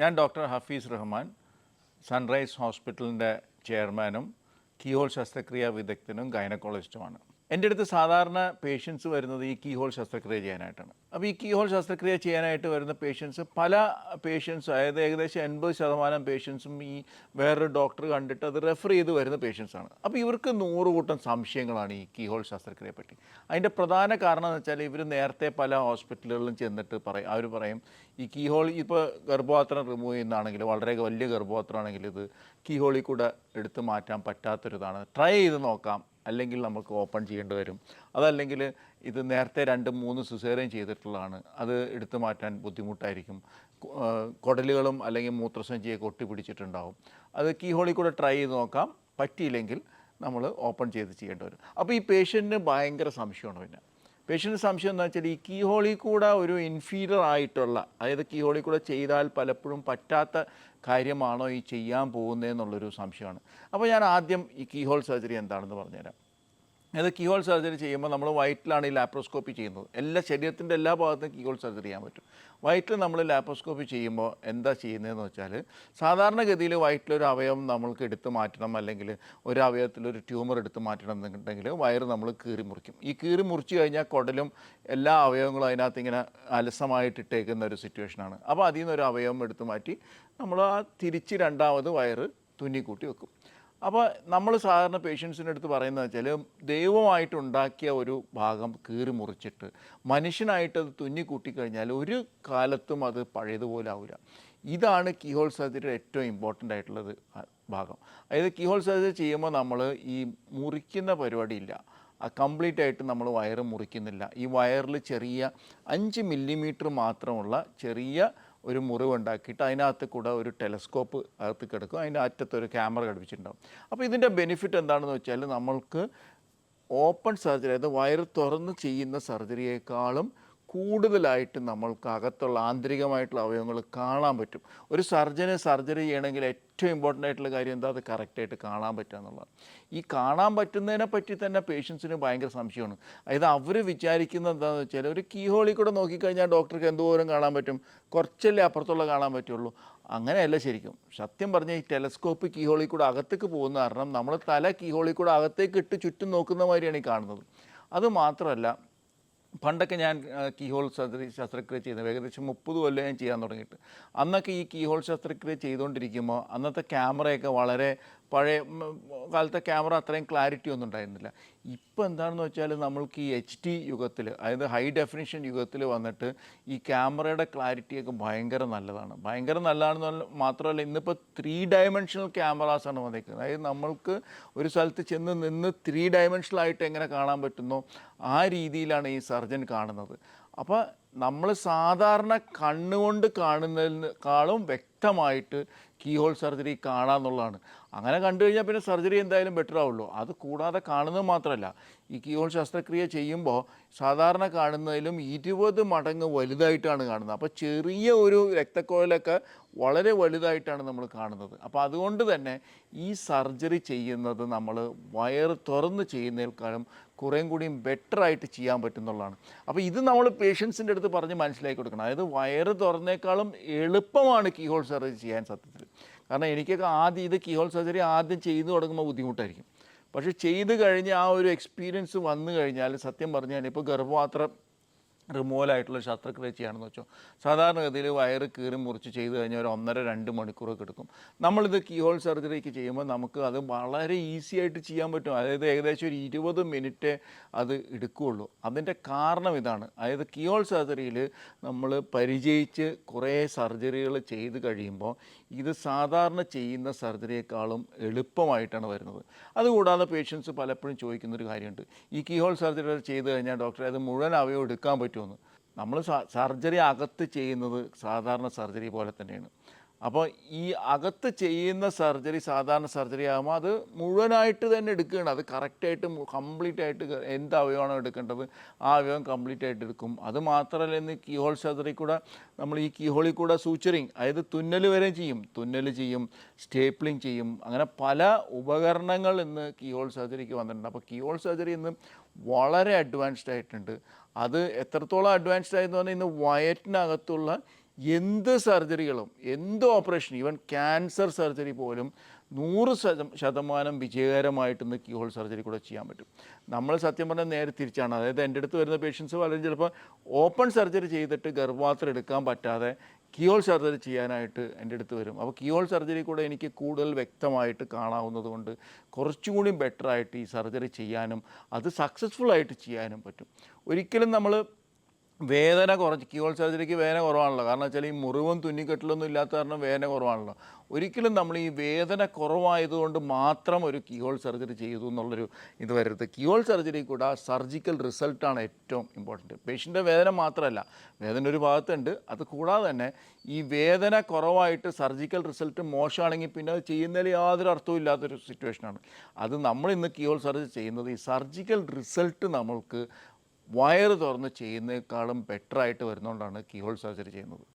ഞാൻ doctor Hafiz Rahman sunrise ഹോസ്പിറ്റലിന്റെ ചെയർമാനും കീഹോൾ ശസ്ത്രക്രിയാ വിദഗ്ധനും ഗൈനക്കോളജിസ്റ്റുമാണ്. എന്റെ അടുത്ത് സാധാരണ പേഷ്യൻസ് വരുന്നത് ഈ കീഹോൾ ശസ്ത്രക്രിയ ചെയ്യാനായിട്ടാണ്. അപ്പോൾ ഈ കീഹോൾ ശസ്ത്രക്രിയ ചെയ്യാനായിട്ട് വരുന്ന പേഷ്യൻസ് പല പേഷ്യൻസും അതായത് ഏകദേശം എൺപത് ശതമാനം പേഷ്യൻസും ഈ വേറൊരു ഡോക്ടർ കണ്ടിട്ട് അത് റെഫർ ചെയ്ത് വരുന്ന പേഷ്യൻസാണ് അപ്പോൾ ഇവർക്ക് നൂറ് കൂട്ടം സംശയങ്ങളാണ് ഈ കീഹോൾ ശസ്ത്രക്രിയയെ പറ്റി. അതിന്റെ പ്രധാന കാരണം എന്ന് വെച്ചാൽ ഇവർ നേരത്തെ പല ഹോസ്പിറ്റലുകളിലും ചെന്നിട്ട് പറയും അവർ പറയും ഈ കീഹോൾ ഇപ്പോൾ ഗർഭപാത്രം റിമൂവ് ചെയ്യുന്നതാണെങ്കിൽ വളരെ വലിയ ഗർഭപാത്രമാണെങ്കിൽ ഇത് കീഹോളിൽ കൂടെ എടുത്ത് മാറ്റാൻ പറ്റാത്തൊരിതാണ്. ട്രൈ ചെയ്ത് നോക്കാം. അല്ലെങ്കിൽ നമുക്ക് ഓപ്പൺ ചെയ്യേണ്ടി വരും. അതല്ലെങ്കിൽ ഇത് നേരത്തെ രണ്ട് മൂന്ന് സിസേറിയൻ ചെയ്തിട്ടുള്ളതാണ്. അത് എടുത്തു മാറ്റാൻ ബുദ്ധിമുട്ടായിരിക്കും. കു- കുടലുകളും അല്ലെങ്കിൽ മൂത്രസഞ്ചിയൊക്കെ ഒട്ടിപ്പിടിച്ചിട്ടുണ്ടാവും. അത് കീഹോളിൽ കൂടെ ട്രൈ ചെയ്ത് നോക്കാം. പറ്റിയില്ലെങ്കിൽ നമ്മൾ ഓപ്പൺ ചെയ്ത് ചെയ്യേണ്ടി വരും. അപ്പോൾ ഈ പേഷ്യന്റിന് ഭയങ്കര സംശയമാണ് പിന്നെ. പേഷ്യന്റ് സംശയം എന്ന് വെച്ചാൽ ഈ കീ ഹോളിൽ കൂടെ ഒരു ഇൻഫീരിയർ ആയിട്ടുള്ള അതായത് കീ ഹോളിൽ കൂടെ ചെയ്താൽ പലപ്പോഴും പറ്റാത്ത കാര്യമാണോ ഈ ചെയ്യാൻ പോകുന്നതെന്നുള്ളൊരു സംശയമാണ്. അപ്പോൾ ഞാൻ ആദ്യം ഈ കീ ഹോൾ സർജറി എന്താണെന്ന് പറഞ്ഞുതരാം. അത് കീഹോൾ സർജറി ചെയ്യുമ്പോൾ നമ്മൾ വയറ്റിലാണ് ഈ ലാപ്രോസ്കോപ്പി ചെയ്യുന്നത്. എല്ലാ ശരീരത്തിന്റെ എല്ലാ ഭാഗത്തും കീഹോൾ സർജറി ചെയ്യാൻ പറ്റും. വയറ്റിൽ നമ്മൾ ലാപ്രോസ്കോപ്പി ചെയ്യുമ്പോൾ എന്താ ചെയ്യുന്നതെന്ന് വെച്ചാൽ സാധാരണഗതിയിൽ വയറ്റിലൊരു അവയവം നമ്മൾക്ക് എടുത്ത് മാറ്റണം അല്ലെങ്കിൽ ഒരു അവയവത്തിലൊരു ട്യൂമർ എടുത്ത് മാറ്റണം എന്നുണ്ടെങ്കിൽ വയറ് നമ്മൾ കീറി മുറിക്കും. ഈ കീറി മുറിച്ച് കഴിഞ്ഞാൽ കുടലും എല്ലാ അവയവങ്ങളും അതിനകത്ത് ഇങ്ങനെ അലസമായിട്ട് ഇട്ടേക്കുന്ന ഒരു സിറ്റുവേഷനാണ് അപ്പോൾ അതിൽ നിന്ന് ഒരു അവയവം എടുത്ത് മാറ്റി നമ്മൾ ആ തിരിച്ച് രണ്ടാമത് വയറ് തുന്നിക്കൂട്ടി വെക്കും. അപ്പോൾ നമ്മൾ സാധാരണ പേഷ്യൻസിന്റെ അടുത്ത് പറയുന്നത് വെച്ചാൽ ദൈവമായിട്ട് ഉണ്ടാക്കിയ ഒരു ഭാഗം കീറി മുറിച്ചിട്ട് മനുഷ്യനായിട്ട് അത് തുന്നിക്കൂട്ടിക്കഴിഞ്ഞാൽ ഒരു കാലത്തും അത് പഴയതുപോലെ ആവില്ല ഇതാണ് കീഹോൾ സർജറിയുടെ ഏറ്റവും ഇമ്പോർട്ടന്റ് ആയിട്ടുള്ളത് ഭാഗം. അതായത് കീഹോൾ സർജറി ചെയ്യുമ്പോൾ നമ്മൾ ഈ മുറിക്കുന്ന പരിപാടിയില്ല. കംപ്ലീറ്റ് ആയിട്ട് നമ്മൾ വയറ് മുറിക്കുന്നില്ല. ഈ വയറിൽ ചെറിയ അഞ്ച് മില്ലിമീറ്റർ മാത്രമുള്ള ചെറിയ ഒരു മുറിവ് ഉണ്ടാക്കിയിട്ട് അതിനകത്ത് കൂടെ ഒരു ടെലസ്കോപ്പ് അകത്ത് കിടക്കും. അതിന്റെ അറ്റത്ത് ഒരു ക്യാമറ ഘടിപ്പിച്ചിട്ടുണ്ടാവും. അപ്പോൾ ഇതിന്റെ ബെനിഫിറ്റ് എന്താണെന്ന് വെച്ചാൽ നമ്മൾക്ക് ഓപ്പൺ സർജറി അതായത് വയറ് തുറന്ന് ചെയ്യുന്ന സർജറിയേക്കാളും കൂടുതലായിട്ട് നമ്മൾക്ക് അകത്തുള്ള ആന്തരികമായിട്ടുള്ള അവയവങ്ങൾ കാണാൻ പറ്റും. ഒരു സർജന് സർജറി ചെയ്യണമെങ്കിൽ ഏറ്റവും ഇമ്പോർട്ടന്റ് ആയിട്ടുള്ള കാര്യം എന്താ? അത് കറക്റ്റായിട്ട് കാണാൻ പറ്റുക എന്നുള്ളതാണ്. ഈ കാണാൻ പറ്റുന്നതിനെ പറ്റി തന്നെ പേഷ്യൻസിന് ഭയങ്കര സംശയമാണ്. അതായത് അവർ വിചാരിക്കുന്നത് എന്താണെന്ന് വെച്ചാൽ ഒരു കീഹോളിൽ കൂടെ നോക്കിക്കഴിഞ്ഞാൽ ഡോക്ടർക്ക് എന്തോരം കാണാൻ പറ്റും. കുറച്ചല്ലേ അപ്പുറത്തുള്ള കാണാൻ പറ്റുള്ളൂ. അങ്ങനെയല്ല ശരിക്കും. സത്യം പറഞ്ഞാൽ ഈ ടെലസ്കോപ്പ് കീഹോളിൽ കൂടെ അകത്തേക്ക് പോകുന്ന കാരണം നമ്മൾ തല കീഹോളിൽ കൂടെ അകത്തേക്ക് ഇട്ട് ചുറ്റും നോക്കുന്ന മാതിരിയാണ് ഈ കാണുന്നത്. അത് മാത്രമല്ല പണ്ടൊക്കെ ഞാൻ കീഹോൾ സർജറി ശസ്ത്രക്രിയ ചെയ്യുന്നത് ഏകദേശം മുപ്പത് കൊല്ലം ഞാൻ ചെയ്യാൻ തുടങ്ങിയിട്ട്. അന്നൊക്കെ ഈ കീഹോൾ ശസ്ത്രക്രിയ ചെയ്തുകൊണ്ടിരിക്കുമ്പോൾ അന്നത്തെ ക്യാമറയൊക്കെ വളരെ പഴയ കാലത്തെ ക്യാമറ അത്രയും ക്ലാരിറ്റി ഒന്നും ഉണ്ടായിരുന്നില്ല. ഇപ്പോൾ എന്താണെന്ന് വെച്ചാൽ നമ്മൾക്ക് ഈ എച്ച് ഡി യുഗത്തിൽ അതായത് ഹൈ ഡെഫിനിഷൻ യുഗത്തിൽ വന്നിട്ട് ഈ ക്യാമറയുടെ ക്ലാരിറ്റിയൊക്കെ ഭയങ്കര നല്ലതാണ്. ഭയങ്കര നല്ലതാണെന്ന് മാത്രമല്ല ഇന്നിപ്പോൾ ത്രീ ഡയമെൻഷണൽ ക്യാമറാസാണ് വന്നേക്കുന്നത് അതായത് നമ്മൾക്ക് ഒരു സ്ഥലത്ത് ചെന്ന് നിന്ന് ത്രീ ഡയമെൻഷണലായിട്ട് എങ്ങനെ കാണാൻ പറ്റുന്നോ ആ രീതിയിലാണ് ഈ സർജൻ കാണുന്നത്. അപ്പോൾ നമ്മൾ സാധാരണ കണ്ണുകൊണ്ട് കാണുന്നതിനേക്കാളും വ്യക്തമായിട്ട് കീഹോൾ സർജറി കാണാമെന്നുള്ളതാണ് അങ്ങനെ കണ്ടു കഴിഞ്ഞാൽ പിന്നെ സർജറി എന്തായാലും ബെറ്റർ ആവുള്ളൂ. അത് കൂടാതെ കാണുന്നത് മാത്രമല്ല ഈ കീഹോൾ ശസ്ത്രക്രിയ ചെയ്യുമ്പോൾ സാധാരണ കാണുന്നതിലും ഇരുപത് മടങ്ങ് വലുതായിട്ടാണ് കാണുന്നത്. അപ്പോൾ ചെറിയ ഒരു രക്തക്കോയിലൊക്കെ വളരെ വലുതായിട്ടാണ് നമ്മൾ കാണുന്നത്. അപ്പോൾ അതുകൊണ്ട് തന്നെ ഈ സർജറി ചെയ്യുന്നത് നമ്മൾ വയർ തുറന്ന് ചെയ്യുന്നതിനേക്കാളും കുറേയും കൂടിയും ബെറ്റർ ആയിട്ട് ചെയ്യാൻ പറ്റുന്നുള്ളതാണ്. അപ്പോൾ ഇത് നമ്മൾ പേഷ്യൻസിന്റെ അടുത്ത് പറഞ്ഞ് മനസ്സിലാക്കി കൊടുക്കണം. അതായത് വയറ് തുറന്നേക്കാളും എളുപ്പമാണ് കീഹോൾ സർജറി ചെയ്യാൻ സത്യത്തിൽ. കാരണം എനിക്കൊക്കെ ആദ്യം ഇത് കീഹോൾ സർജറി ആദ്യം ചെയ്തു തുടങ്ങുമ്പോൾ ബുദ്ധിമുട്ടായിരിക്കും. പക്ഷേ ചെയ്ത് കഴിഞ്ഞ് ആ ഒരു എക്സ്പീരിയൻസ് വന്നു കഴിഞ്ഞാൽ സത്യം പറഞ്ഞാൽ ഇപ്പോൾ ഗർഭപാത്രം റിമൂവൽ ആയിട്ടുള്ള ശസ്ത്രക്രിയ ചെയ്യുകയാണെന്ന് വെച്ചോ. സാധാരണഗതിയിൽ വയറ് കീറി മുറിച്ച് ചെയ്ത് കഴിഞ്ഞാൽ ഒരു ഒന്നര രണ്ട് മണിക്കൂറൊക്കെ എടുക്കും. നമ്മളിത് കീഹോൾ സർജറിക്ക് ചെയ്യുമ്പോൾ നമുക്ക് അത് വളരെ ഈസി ആയിട്ട് ചെയ്യാൻ പറ്റും. അതായത് ഏകദേശം ഒരു ഇരുപത് മിനിറ്റ് അത് എടുക്കുകയുള്ളൂ. അതിന്റെ കാരണം ഇതാണ്. അതായത് കീഹോൾ സർജറിയിൽ നമ്മൾ പരിചയിച്ച് കുറേ സർജറികൾ ചെയ്ത് കഴിയുമ്പോൾ ഇത് സാധാരണ ചെയ്യുന്ന സർജറിയേക്കാളും എളുപ്പമായിട്ടാണ് വരുന്നത്. അതുകൂടാതെ പേഷ്യൻസ് പലപ്പോഴും ചോദിക്കുന്നൊരു കാര്യമുണ്ട്. ഈ കീഹോൾ സർജറി ചെയ്ത് കഴിഞ്ഞാൽ ഡോക്ടറെ അത് മുഴുവൻ അവയവം എടുക്കാൻ പറ്റുമെന്ന്. നമ്മൾ സർജറി അകത്ത് ചെയ്യുന്നത് സാധാരണ സർജറി പോലെ തന്നെയാണ്. അപ്പോൾ ഈ അകത്ത് ചെയ്യുന്ന സർജറി സാധാരണ സർജറി ആകുമ്പോൾ അത് മുഴുവനായിട്ട് തന്നെ എടുക്കുകയാണ് അത് കറക്റ്റായിട്ട് കംപ്ലീറ്റ് ആയിട്ട് എന്ത് അവയവമാണോ എടുക്കേണ്ടത് ആ അവയവം കംപ്ലീറ്റ് ആയിട്ട് എടുക്കും. അത് മാത്രമല്ല ഇന്ന് കീഹോൾ സർജറി കൂടെ നമ്മൾ ഈ കീഹോളിൽ കൂടെ സൂച്ചറിങ് അതായത് തുന്നൽ വരെ ചെയ്യും. തുന്നൽ ചെയ്യും സ്റ്റേപ്ലിംഗ് ചെയ്യും. അങ്ങനെ പല ഉപകരണങ്ങൾ ഇന്ന് കീഹോൾ സർജറിക്ക് വന്നിട്ടുണ്ട്. അപ്പോൾ കീഹോൾ സർജറി ഇന്ന് വളരെ അഡ്വാൻസ്ഡ് ആയിട്ടുണ്ട്. അത് എത്രത്തോളം അഡ്വാൻസ്ഡ് ആയെന്ന് പറഞ്ഞാൽ ഇന്ന് വയറ്റിനകത്തുള്ള എന്ത് സർജറികളും എന്ത് ഓപ്പറേഷൻ ഈവൻ ക്യാൻസർ സർജറി പോലും നൂറ് ശതം- ശതമാനം വിജയകരമായിട്ട് ഇന്ന് ഹോൾ സർജറി കൂടെ ചെയ്യാൻ പറ്റും. നമ്മൾ സത്യം പറഞ്ഞാൽ നേരെ തിരിച്ചാണ്. അതായത് എന്റെ അടുത്ത് വരുന്ന പേഷ്യൻസ് വളരെ ചിലപ്പോൾ ഓപ്പൺ സർജറി ചെയ്തിട്ട് ഗർഭപാത്രം എടുക്കാൻ പറ്റാതെ കീഹോൾ സർജറി ചെയ്യാനായിട്ട് എന്റെ അടുത്ത് വരും. അപ്പോൾ കീഹോൾ സർജറി കൂടെ എനിക്ക് കൂടുതൽ വ്യക്തമായിട്ട് കാണാവുന്നത് കൊണ്ട് കുറച്ചും കൂടി ബെറ്റർ ആയിട്ട് ഈ സർജറി ചെയ്യാനും അത് സക്സസ്ഫുൾ ആയിട്ട് ചെയ്യാനും പറ്റും. ഒരിക്കലും നമ്മൾ വേദന കുറച്ച് കീഹോൾ സർജറിക്ക് വേദന കുറവാണല്ലോ. കാരണം വെച്ചാൽ ഈ മുറിവും തുന്നിക്കെട്ടലൊന്നും ഇല്ലാത്ത കാരണം വേദന കുറവാണല്ലോ. ഒരിക്കലും നമ്മൾ ഈ വേദന കുറവായതുകൊണ്ട് മാത്രം ഒരു കീഹോൾ സർജറി ചെയ്തു എന്നുള്ളൊരു ഇത് വരരുത്. കീഹോൾ സർജറി കൂടെ സർജിക്കൽ റിസൾട്ടാണ് ഏറ്റവും ഇമ്പോർട്ടന്റ്. പേഷ്യന്റെ വേദന മാത്രമല്ല വേദന ഒരു ഭാഗത്തുണ്ട്. അത് കൂടാതെ തന്നെ ഈ വേദന കുറവായിട്ട് സർജിക്കൽ റിസൾട്ട് മോശമാണെങ്കിൽ പിന്നെ അത് ചെയ്യുന്നതിൽ യാതൊരു അർത്ഥവും ഇല്ലാത്തൊരു സിറ്റുവേഷനാണ്. അത് നമ്മൾ ഇന്ന് കീഹോൾ സർജറി ചെയ്യുന്നത് ഈ സർജിക്കൽ റിസൾട്ട് നമ്മൾക്ക് വയറ് തുറന്ന് ചെയ്യുന്നതിനേക്കാളും ബെറ്ററായിട്ട് വരുന്നതുകൊണ്ടാണ് കീഹോൾ സർജറി ചെയ്യുന്നത്.